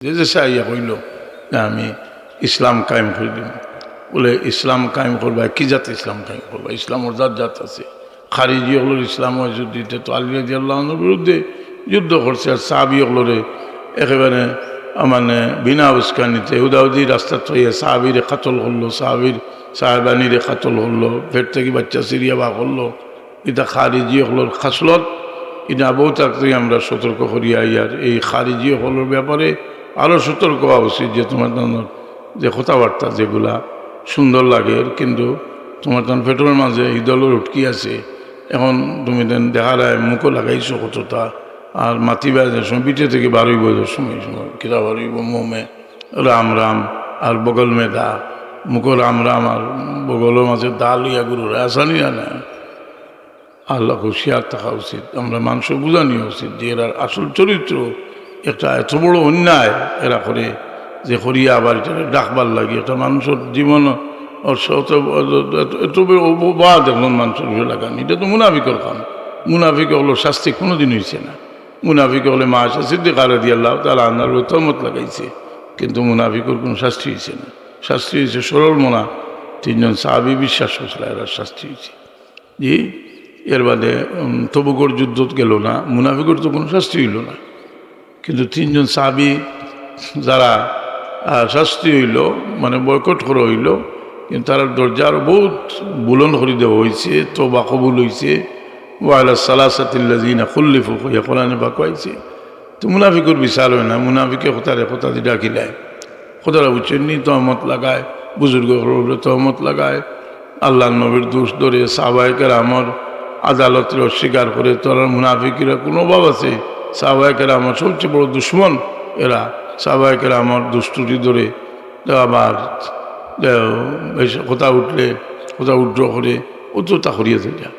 যে যে সাইয়া কইল যে আমি ইসলাম কায়েম করে দিব বলে ইসলাম কায়েম করবা কি জাত ইসলাম কায়েম করবা ইসলাম ওর জাত জাত আছে খারিজি হলোর ইসলাম হয় যুদ্ধে তো আলী রাজি আল্লাহর বিরুদ্ধে যুদ্ধ করছে আর সাহাবি হলোরে একেবারে মানে বিনা উস্কানিতে উদাউদি রাস্তা থইয়ে সাহাবিরে কাতল হলো সাহাবির সাহেবানিরে কাতল হলো পেট থেকে বাচ্চা সিরিয়া বা হলো এটা খারিজি হলোর খাসলত এটা বহু তাড়াতাড়ি আমরা সতর্ক করিয়া ইয়ার এই খারিজি হলোর ব্যাপারে আরও সতর্ক হওয়া উচিত যে তোমার তখন যে কথাবার্তা যেগুলা সুন্দর লাগে, কিন্তু তোমার তখন পেট্রোলের মাঝে ইদলের উটকি আছে। এখন তুমি দেন দেখা যায় মুখও লাগাইছো কতটা, আর মাতি বেড়ার সময় পিঠে থেকে বারোইব সময় সময় কিরা বারোইব মোমে, রাম রাম, আর বগল মে দা মুখো রাম রাম, আর বগলের মাঝে দা লইয়া গুরু আসানি না। আল্লাহ হুশিয়ার থাকা উচিত, আমরা মানুষ বুঝানি উচিত যে এরা আসল চরিত্র একটা এত বড় অন্যায়, এরা করে যে করিয়া আবার এটা ডাকবার লাগে। একটা মানুষের জীবন এত অপবাদ এখন মানুষের উপরে লাগান। এটা তো মুনাফিকর কাম। মুনাফিক হলো শাস্তি কোনোদিন হয়েছে না। মুনাফিক হলে মা আসা সিদ্দিক আলে দিয়ে আল্লাহ তালা আন্নার তহমত লাগাইছে। কিন্তু মুনাফিকর কোনো শাস্তি হয়েছে না। শাস্তি হয়েছে সরল মোনা। তিনজন সাহাবি বিশ্বাস করছিল এরা শাস্তি হয়েছে জি, এর বাদে তবুকর যুদ্ধ গেল না। মুনাফিকর তো কোনো শাস্তি হইল না। কিন্তু তিনজন সাহাবি যারা শাস্তি হইল মানে বয়কট করা হইল, কিন্তু তারা দরজার বহুত বুলন করে দেওয়া হয়েছে তো বা কবুল হয়েছে ওয়ালা সালাসাতিল্লাজিনা খুল্লিফু হইয়া কোরআনে বা কয়েছে তো মুনাফিকর বিচার হয় না, মুনাফিকে কোথারে কোথা দিয়ে। ডাকিলায় কোথারা উচ্চেননি তহমত লাগায় বুজুর্গ তহমত লাগায়। আল্লাহ নবীর দোষ ধরে সাহবায়কের আমার আদালতের অস্বীকার করে তোরা মুনাফিকিরা কোনো অভাব আছে? সাহবায়কের আমার সবচেয়ে বড় দুশ্মন এরা। সাহবাহিকেরা আমার দুষ্টুটি ধরে তো আবার কোথাও কথা উঠলে কোথাও উড্র করে ও তো তা দেয়।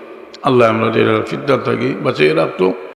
আল্লাহ আমরা এরা ফিদ্দার থাকি এরা রাখতো।